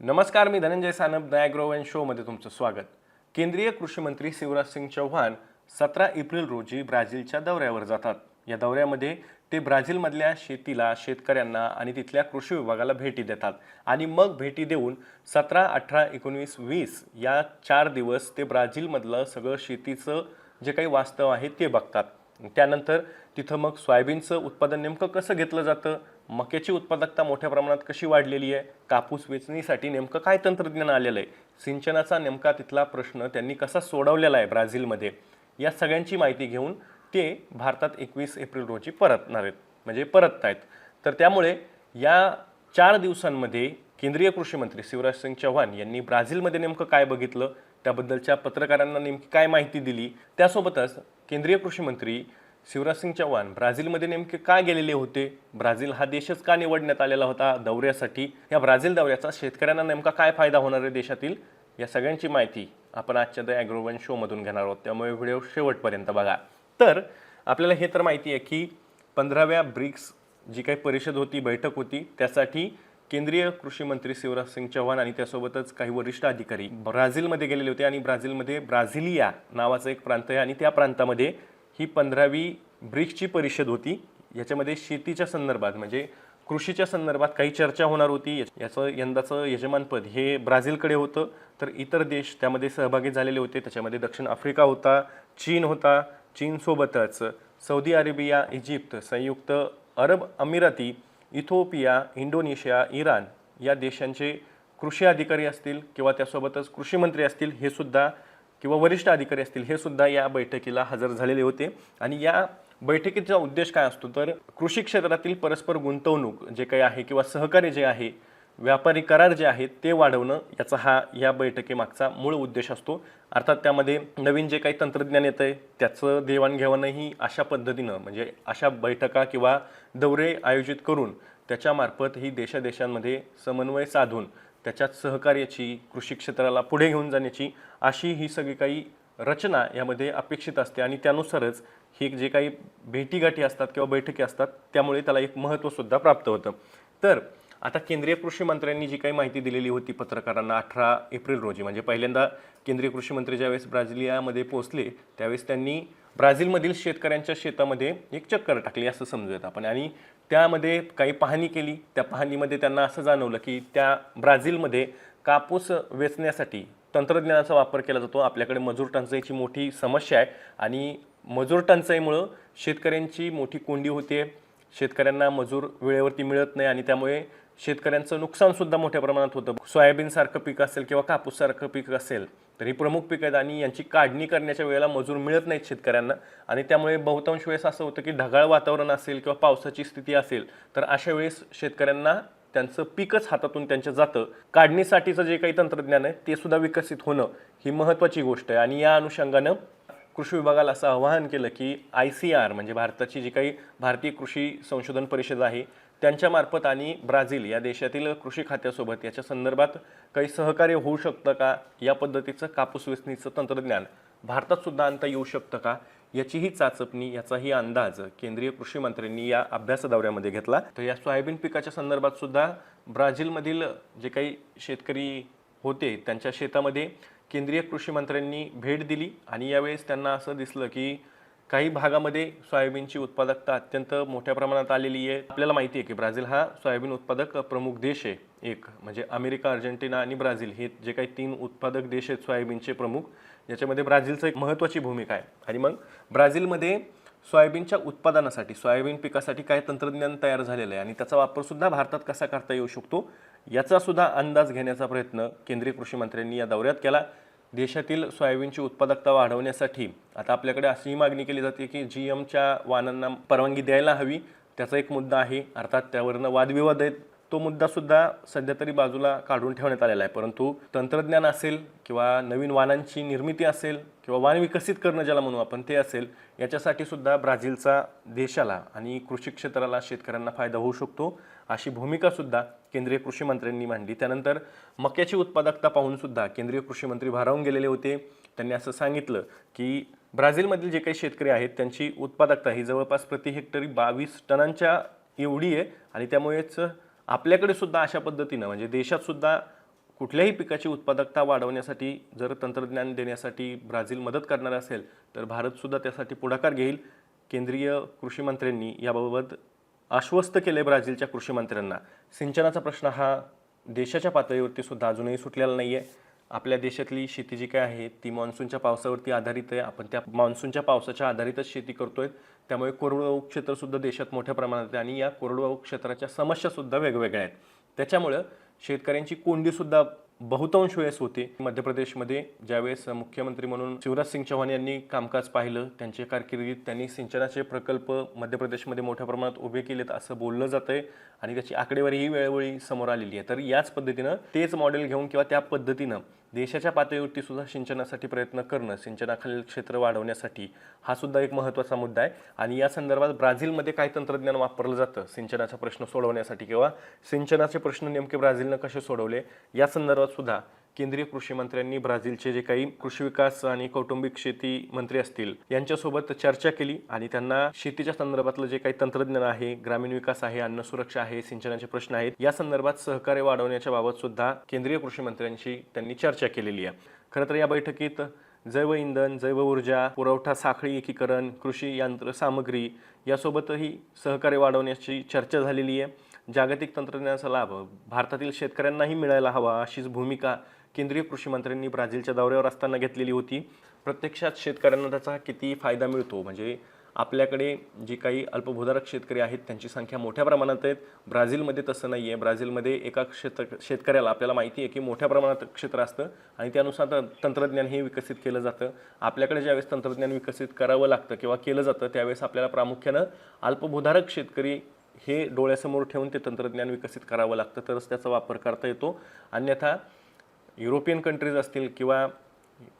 नमस्कार मी धनंजय सानप दयाग्रो अँड शोमध्ये तुमचं स्वागत. केंद्रीय कृषी मंत्री शिवराज सिंग चौहान सतरा एप्रिल रोजी ब्राझीलच्या दौऱ्यावर जातात. या दौऱ्यामध्ये ते ब्राझीलमधल्या शेतीला शेतकऱ्यांना आणि तिथल्या कृषी विभागाला भेटी देतात. आणि मग भेटी देऊन सतरा अठरा एकोणवीस वीस या चार दिवस ते ब्राझीलमधलं सगळं शेतीचं जे काही वास्तव आहे ते बघतात. त्यानंतर तिथं मग सोयाबीनचं उत्पादन नेमकं कसं घेतलं जातं? मक्याची उत्पादकता मोठ्या प्रमाणात कशी वाढलेली आहे? कापूस वेचणीसाठी नेमकं काय तंत्रज्ञान आलेलं आहे? सिंचनाचा नेमका तिथला प्रश्न त्यांनी कसा सोडवलेला आहे ब्राझीलमध्ये? या सगळ्यांची माहिती घेऊन ते भारतात एकवीस एप्रिल रोजी परतणार आहेत. म्हणजे परत आहेत तर त्यामुळे या चार दिवसांमध्ये केंद्रीय कृषी मंत्री शिवराज सिंग चौहान यांनी ब्राझीलमध्ये नेमकं काय बघितलं? त्याबद्दलच्या पत्रकारांना नेमकी काय माहिती दिली? त्यासोबतच केंद्रीय कृषी मंत्री शिवराज सिंग चौहान ब्राझीलमध्ये नेमके का गेलेले होते? ब्राझील हा देशच का निवडण्यात आलेला होता दौऱ्यासाठी? या ब्राझील दौऱ्याचा शेतकऱ्यांना नेमका काय फायदा होणार आहे देशातील? या सगळ्यांची माहिती आपण आजच्या द ॲग्रोवन शोमधून घेणार आहोत. त्यामुळे व्हिडिओ शेवटपर्यंत बघा. तर आपल्याला हे तर माहिती आहे की पंधराव्या ब्रिक्स जी काही परिषद होती बैठक होती त्यासाठी केंद्रीय कृषी मंत्री शिवराज सिंग चौहान आणि त्यासोबतच काही वरिष्ठ अधिकारी ब्राझीलमध्ये गेलेले होते आणि ब्राझीलमध्ये ब्राझिलिया नावाचं एक प्रांत आहे आणि त्या प्रांतामध्ये ही पंधरावी ब्रिक्सची परिषद होती. याच्यामध्ये शेतीच्या संदर्भात म्हणजे कृषीच्या संदर्भात काही चर्चा होणार होती. याचं यंदाचं यजमानपद हे ब्राझीलकडे होतं. तर इतर देश त्यामध्ये सहभागी झालेले होते. त्याच्यामध्ये दक्षिण आफ्रिका होता चीन होता चीनसोबतच सौदी अरेबिया इजिप्त संयुक्त अरब अमिराती इथोपिया इंडोनेशिया इराण या देशांचे कृषी अधिकारी असतील किंवा त्यासोबतच कृषी मंत्री असतील हे सुद्धा किंवा वरिष्ठ अधिकारी असतील हे सुद्धा या बैठकीला हजर झालेले होते. आणि या बैठकीचा उद्देश काय असतो? तर कृषी क्षेत्रातील परस्पर गुंतवणूक जे काही आहे किंवा सहकार्य जे आहे व्यापारी करार जे आहेत ते वाढवणं याचा हा या बैठकीमागचा मूळ उद्देश असतो. अर्थात त्यामध्ये नवीन जे काही तंत्रज्ञान येतं आहे त्याचं देवाणघेवाणही अशा पद्धतीनं म्हणजे अशा बैठका किंवा दौरे आयोजित करून त्याच्यामार्फत ही देशादेशांमध्ये समन्वय साधून त्याच्यात सहकार्याची कृषी क्षेत्राला पुढे घेऊन जाण्याची अशी ही सगळी काही रचना यामध्ये अपेक्षित असते. आणि त्यानुसारच ही जे काही भेटीगाठी असतात किंवा बैठकी असतात त्यामुळे त्याला एक महत्त्वसुद्धा प्राप्त होतं. तर आता केंद्रीय कृषी मंत्र्यांनी जी काही माहिती दिलेली होती पत्रकारांना अठरा एप्रिल रोजी म्हणजे पहिल्यांदा केंद्रीय कृषी मंत्री ज्यावेळेस ब्राझिलियामध्ये पोहोचले त्यावेळेस त्यांनी ब्राझीलमधील शेतकऱ्यांच्या शेतामध्ये एक चक्कर टाकली असं समजूयात आपण. आणि त्यामध्ये काही पाहणी केली. त्या पाहणीमध्ये त्यांना असं जाणवलं की त्या ब्राझीलमध्ये कापूस वेचण्यासाठी तंत्रज्ञानाचा वापर केला जातो. आपल्याकडे मजूर टंचाईची मोठी समस्या आहे आणि मजूर टंचाईमुळं शेतकऱ्यांची मोठी कोंडी होते. शेतकऱ्यांना मजूर वेळेवरती मिळत नाही आणि त्यामुळे शेतकऱ्यांचं नुकसानसुद्धा मोठ्या प्रमाणात होतं. सोयाबीनसारखं पीक असेल किंवा कापूससारखं पीक असेल तर ही प्रमुख पीक आहेत आणि यांची काढणी करण्याच्या वेळेला मजूर मिळत नाहीत शेतकऱ्यांना. आणि त्यामुळे बहुतांश वेळेस असं होतं की ढगाळ वातावरण असेल किंवा पावसाची स्थिती असेल तर अशा वेळेस शेतकऱ्यांना त्यांचं पीकच हातातून त्यांच्या जातं. काढणीसाठीचं जे काही तंत्रज्ञान आहे ते सुद्धा विकसित होणं ही महत्त्वाची गोष्ट आहे. आणि या अनुषंगानं कृषी विभागाला असं आवाहन केलं की आय सी आर म्हणजे भारताची जी काही भारतीय कृषी संशोधन परिषद आहे त्यांच्यामार्फत आणि ब्राझील या देशातील कृषी खात्यासोबत याच्या संदर्भात काही सहकार्य होऊ शकतं का? या पद्धतीचं कापूस वेचणीचं तंत्रज्ञान भारतात सुद्धा आणता येऊ शकतं का? याचीही चाचपणी याचाही अंदाज केंद्रीय कृषी मंत्र्यांनी या अभ्यास दौऱ्यामध्ये घेतला. तर या सोयाबीन पिकाच्या संदर्भात सुद्धा ब्राझीलमधील जे काही शेतकरी होते त्यांच्या शेतामध्ये केंद्रीय कृषी मंत्र्यांनी भेट दिली आणि यावेळेस त्यांना असं दिसलं की काही भागामध्ये सोयाबीनची उत्पादकता अत्यंत मोठ्या प्रमाणात आलेली आहे. आपल्याला माहिती आहे की ब्राझील हा सोयाबीन उत्पादक प्रमुख देश आहे. एक म्हणजे अमेरिका अर्जेंटिना आणि ब्राझील हे जे काही तीन उत्पादक देश आहेत सोयाबीनचे प्रमुख याच्यामध्ये ब्राझीलचं एक महत्त्वाची भूमिका आहे. आणि मग ब्राझीलमध्ये सोयाबीनच्या उत्पादनासाठी सोयाबीन पिकासाठी काय तंत्रज्ञान तयार झालेलं आहे आणि त्याचा वापरसुद्धा भारतात कसा करता येऊ शकतो याचासुद्धा अंदाज घेण्याचा प्रयत्न केंद्रीय कृषी मंत्र्यांनी या दौऱ्यात केला. देशातील सोयाबीनची उत्पादकता वाढवण्यासाठी आता आपल्याकडे अशीही मागणी केली जाते की जी एमच्या वाहनांना परवानगी द्यायला हवी. त्याचा एक मुद्दा आहे. अर्थात त्यावरनं वादविवाद आहेत. तो मुद्दासुद्धा सध्या तरी बाजूला काढून ठेवण्यात आलेला आहे. परंतु तंत्रज्ञान असेल किंवा नवीन वाहनांची निर्मिती असेल किंवा वाहन विकसित करणं ज्याला म्हणू आपण ते असेल याच्यासाठी सुद्धा ब्राझीलचा देशाला आणि कृषी क्षेत्राला शेतकऱ्यांना फायदा होऊ शकतो अशी भूमिकासुद्धा केंद्रीय कृषी मंत्र्यांनी मांडली. त्यानंतर मक्याची उत्पादकता पाहूनसुद्धा केंद्रीय कृषी मंत्री भारावून गेलेले होते. त्यांनी असं सांगितलं की ब्राझीलमधील जे काही शेतकरी आहेत त्यांची उत्पादकता ही जवळपास प्रति हेक्टरी बावीस टनांच्या एवढी आहे आणि त्यामुळेच आपल्याकडे सुद्धा अशा पद्धतीनं म्हणजे देशात सुद्धा कुठल्याही पिकाची उत्पादकता वाढवण्यासाठी जर तंत्रज्ञान देण्यासाठी ब्राझील मदत करणार असेल तर भारतसुद्धा त्यासाठी पुढाकार घेईल. केंद्रीय कृषी मंत्र्यांनी याबाबत आश्वस्त केले ब्राझीलच्या कृषी मंत्र्यांना. सिंचनाचा प्रश्न हा देशाच्या पातळीवरती सुद्धा अजूनही सुटलेला नाही आहे आपल्या देशातली शेती जी काय आहे ती मान्सूनच्या पावसावरती आधारित आहे. आपण त्या मान्सूनच्या पावसाच्या आधारितच शेती करतोय. त्यामुळे कोरडवाहू क्षेत्रसुद्धा देशात मोठ्या प्रमाणात आहे आणि या कोरडवाहू क्षेत्राच्या समस्यासुद्धा वेगवेगळ्या आहेत. त्याच्यामुळं शेतकऱ्यांची कोंडीसुद्धा बहुतांश वेळेस होते. मध्य प्रदेशमध्ये ज्यावेळेस मुख्यमंत्री म्हणून शिवराज सिंग चौहान यांनी कामकाज पाहिलं त्यांच्या कारकिर्दीत त्यांनी सिंचनाचे प्रकल्प मध्य प्रदेशमध्ये मोठ्या प्रमाणात उभे केलेत असं बोललं जातंय आणि त्याची आकडेवारी वेळोवेळी समोर आलेली आहे. तर याच पद्धतीनं तेच मॉडेल घेऊन किंवा त्या पद्धतीनं देशाच्या पातळीवरती सुद्धा सिंचनासाठी प्रयत्न करणं सिंचनाखालील क्षेत्र वाढवण्यासाठी हा सुद्धा एक महत्त्वाचा मुद्दा आहे. आणि या संदर्भात ब्राझीलमध्ये काय तंत्रज्ञान वापरलं जातं सिंचनाचा प्रश्न सोडवण्यासाठी किंवा सिंचनाचे प्रश्न नेमके ब्राझीलनं कसे सोडवले या संदर्भात सुद्धा केंद्रीय कृषी मंत्र्यांनी ब्राझीलचे जे काही कृषी विकास आणि कौटुंबिक शेती मंत्री असतील यांच्यासोबत चर्चा केली आणि त्यांना शेतीच्या संदर्भातलं जे काही तंत्रज्ञान आहे ग्रामीण विकास आहे अन्न सुरक्षा आहे सिंचनाचे प्रश्न आहेत या संदर्भात सहकार्य वाढवण्याच्या बाबत सुद्धा केंद्रीय कृषी मंत्र्यांशी त्यांनी चर्चा केलेली आहे. खरं तर या बैठकीत जैव इंधन जैव ऊर्जा पुरवठा साखळी एकीकरण कृषी यंत्र सामग्री यासोबतही सहकार्य वाढवण्याची चर्चा झालेली आहे. जागतिक तंत्रज्ञानाचा लाभ भारतातील शेतकऱ्यांनाही मिळायला हवा अशीच भूमिका केंद्रीय कृषी मंत्र्यांनी ब्राझीलच्या दौऱ्यावर असताना घेतलेली होती. प्रत्यक्षात शेतकऱ्यांना त्याचा किती फायदा मिळतो? म्हणजे आपल्याकडे जी काही अल्पभूधारक शेतकरी आहेत त्यांची संख्या मोठ्या प्रमाणात आहेत. ब्राझीलमध्ये तसं नाही आहे ब्राझीलमध्ये एका क्षेत्र शेतकऱ्याला आपल्याला माहिती आहे की मोठ्या प्रमाणात क्षेत्र असतं आणि त्यानुसार तंत्रज्ञान हे विकसित केलं जातं. आपल्याकडे ज्यावेळेस तंत्रज्ञान विकसित करावं लागतं किंवा केलं जातं त्यावेळेस आपल्याला प्रामुख्यानं अल्पभूधारक शेतकरी हे डोळ्यासमोर ठेवून ते तंत्रज्ञान विकसित करावं लागतं. तरच त्याचा वापर करता येतो. अन्यथा युरोपियन कंट्रीज असतील किंवा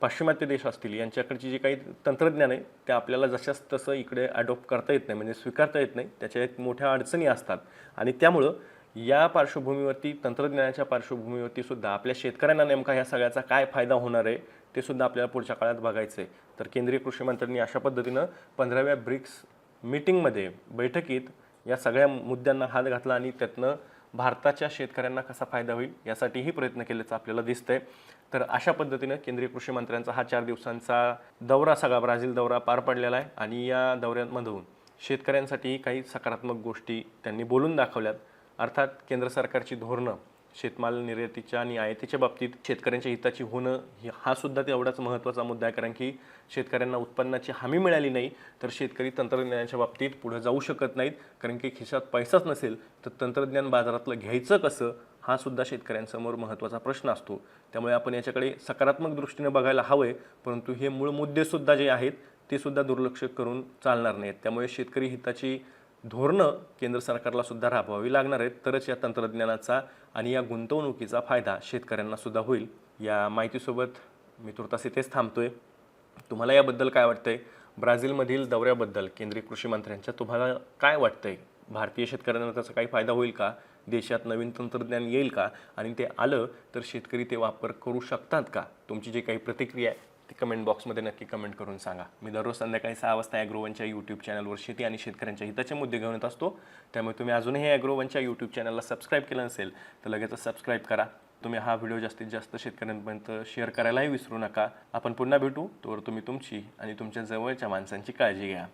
पाश्चिमात्य देश असतील यांच्याकडची जी काही तंत्रज्ञान आहे ते आपल्याला जशाच तसं इकडे अडॉप्ट करता येत नाही म्हणजे स्वीकारता येत नाही त्याच्या एक मोठ्या अडचणी असतात. आणि त्यामुळं या पार्श्वभूमीवरती तंत्रज्ञानाच्या पार्श्वभूमीवरती सुद्धा आपल्या शेतकऱ्यांना नेमका ह्या सगळ्याचा काय फायदा होणार आहे ते सुद्धा आपल्याला पुढच्या काळात बघायचं आहे तर केंद्रीय कृषी मंत्र्यांनी अशा पद्धतीनं पंधराव्या ब्रिक्स मीटिंगमध्ये बैठकीत या सगळ्या मुद्द्यांना हात घातला आणि त्यातनं भारताच्या शेतकऱ्यांना कसा फायदा होईल यासाठीही प्रयत्न केल्याचं आपल्याला दिसतंय. तर अशा पद्धतीनं केंद्रीय कृषी मंत्र्यांचा हा चार दिवसांचा दौरा सगळा ब्राझील दौरा पार पडलेला आहे आणि या दौऱ्यांमधून शेतकऱ्यांसाठीही काही सकारात्मक गोष्टी त्यांनी बोलून दाखवल्यात. अर्थात केंद्र सरकारची धोरणं शेतमाल निर्यातीच्या आणि आयातीच्या बाबतीत शेतकऱ्यांच्या हिताची होणं हा सुद्धा तेवढाच महत्त्वाचा मुद्दा आहे. कारण की शेतकऱ्यांना उत्पन्नाची हमी मिळाली नाही तर शेतकरी तंत्रज्ञानाच्या बाबतीत पुढे जाऊ शकत नाहीत. कारण की खिशात पैसाच नसेल तर तंत्रज्ञान बाजारातलं घ्यायचं कसं हा सुद्धा शेतकऱ्यांसमोर महत्त्वाचा प्रश्न असतो. त्यामुळे आपण याच्याकडे सकारात्मक दृष्टीने बघायला हवं आहे परंतु हे मूळ मुद्देसुद्धा जे आहेत ते सुद्धा दुर्लक्ष करून चालणार नाहीत. त्यामुळे शेतकरी हिताची धोरणं केंद्र सरकारला सुद्धा राबवावी लागणार आहेत. तरच या तंत्रज्ञानाचा आणि या गुंतवणुकीचा फायदा शेतकऱ्यांना सुद्धा होईल. या माहितीसोबत मी तुर्तास इथेच थांबतोय. तुम्हाला याबद्दल काय वाटतंय? ब्राझीलमधील दौऱ्याबद्दल केंद्रीय कृषी मंत्र्यांच्या तुम्हाला काय वाटतंय? भारतीय शेतकऱ्यांना त्याचा काही फायदा होईल का? देशात नवीन तंत्रज्ञान येईल का? आणि ते आलं तर शेतकरी ते वापर करू शकतात का? तुमची जी काही प्रतिक्रिया आहे ते कमेंट बॉक्समध्ये नक्की कमेंट करून सांगा. मी दररोज संध्याकाळी सहा वाजता ॲग्रोवनच्या यूट्यूब चॅनलवर शेती आणि शेतकऱ्यांच्या हिताचे मुद्दे घेऊन येत असतो. त्यामुळे तुम्ही अजूनही ॲग्रोवनच्या यूट्यूब चॅनलला सबस्क्राईब केलं नसेल तर लगेचच सबस्क्राईब करा. तुम्ही हा व्हिडिओ जास्तीत जास्त शेतकऱ्यांपर्यंत शेअर करायलाही विसरू नका. आपण पुन्हा भेटू तोवर तुम्ही तुमची आणि तुमच्या जवळच्या माणसांची काळजी घ्या.